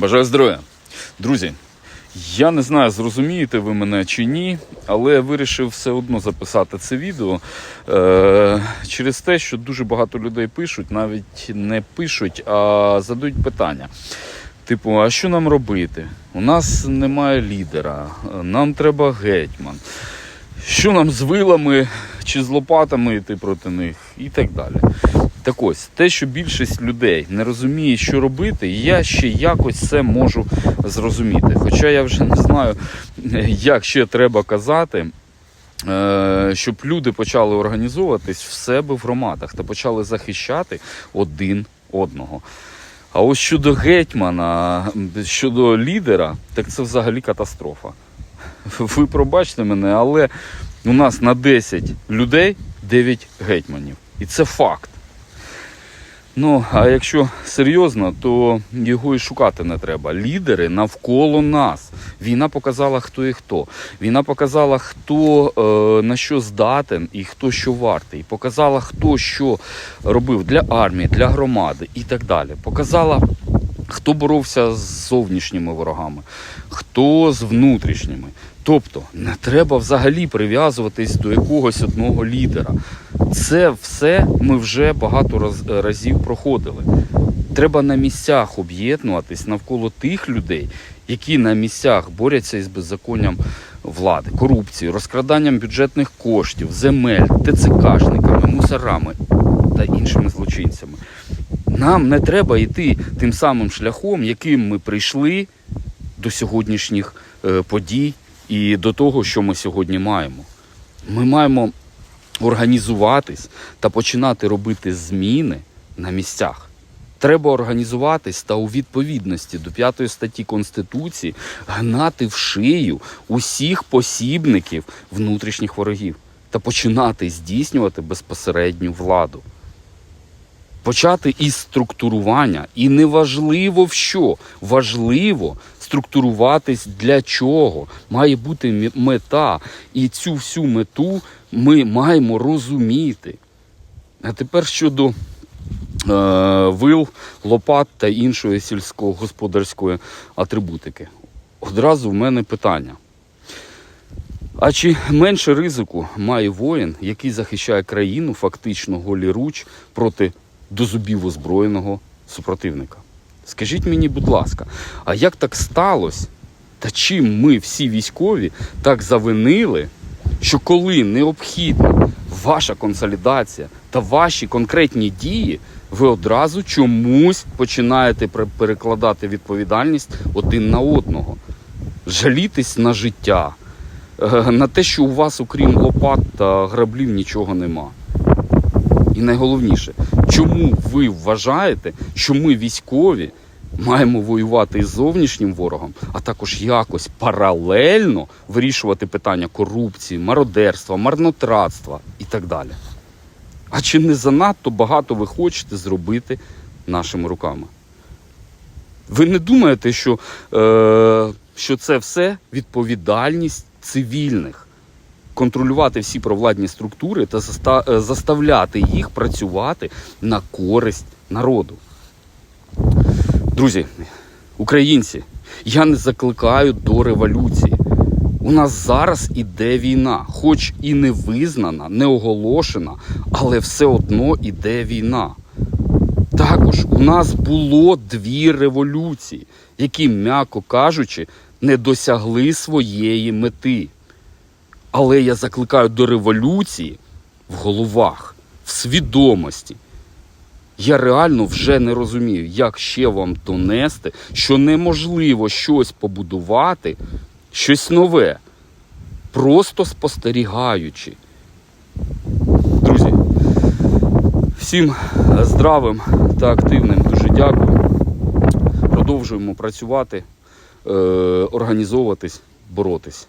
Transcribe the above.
Бажаю здоров'я. Друзі, я не знаю, зрозумієте ви мене чи ні, але вирішив все одно записати це відео е- через те, що дуже багато людей пишуть, навіть не пишуть, а задають питання. Типу, а що нам робити? У нас немає лідера, нам треба гетьман. Що нам з вилами чи з лопатами йти проти них і так далі. Так ось, те, що більшість людей не розуміє, що робити, я ще якось це можу зрозуміти. Хоча я вже не знаю, як ще треба казати, е, щоб люди почали організовуватись в себе в громадах та почали захищати один одного. А ось щодо гетьмана, щодо лідера, так це взагалі катастрофа. Ви пробачте мене, але у нас на 10 людей 9 гетьманів. І це факт. Ну, а якщо серйозно, то його і шукати не треба. Лідери навколо нас. Війна показала, хто і хто. Війна показала, хто е, на що здатен і хто що вартий. Показала, хто що робив для армії, для громади і так далі. Показала, хто боровся з зовнішніми ворогами, хто з внутрішніми. Тобто не треба взагалі прив'язуватись до якогось одного лідера. Це все ми вже багато раз, разів проходили. Треба на місцях об'єднуватись навколо тих людей, які на місцях борються із беззаконням влади, корупцією, розкраданням бюджетних коштів, земель, ТЦКшниками, мусорами та іншими злочинцями. Нам не треба йти тим самим шляхом, яким ми прийшли до сьогоднішніх е, подій і до того, що ми сьогодні маємо. Ми маємо організуватись та починати робити зміни на місцях. Треба організуватись та у відповідності до 5 статті Конституції гнати в шию усіх посібників внутрішніх ворогів та починати здійснювати безпосередню владу. Почати із структурування. І неважливо в що, важливо структуруватись для чого. Має бути мета. І цю всю мету ми маємо розуміти. А тепер щодо е, вил, лопат та іншої сільськогосподарської атрибутики. Одразу в мене питання. А чи менше ризику має воїн, який захищає країну фактично голіруч проти до зубів озброєного супротивника? Скажіть мені, будь ласка, а як так сталося? Та чим ми всі військові так завинили, що коли необхідна ваша консолідація та ваші конкретні дії, ви одразу чомусь починаєте перекладати відповідальність один на одного, жалітись на життя, е, на те, що у вас, окрім лопат та граблів, нічого нема. І найголовніше, чому ви вважаєте, що ми військові маємо воювати із зовнішнім ворогом, а також якось паралельно вирішувати питання корупції, мародерства, марнотратства і так далі? А чи не занадто багато ви хочете зробити нашими руками? Ви не думаєте, що, е, що це все відповідальність цивільних? Контролювати всі провладні структури та е, заставляти їх працювати на користь народу. Друзі, українці, я не закликаю до революції. У нас зараз іде війна, хоч і не визнана, не оголошена, але все одно іде війна. Також у нас було дві революції, які, м'яко кажучи, не досягли своєї мети. Але я закликаю до революції в головах, в свідомості. Я реально вже не розумію, як ще вам донести, що неможливо щось побудувати, щось нове, просто спостерігаючи. Друзі, всім здравим та активним дуже дякую. Продовжуємо працювати, е, організовуватись, боротись.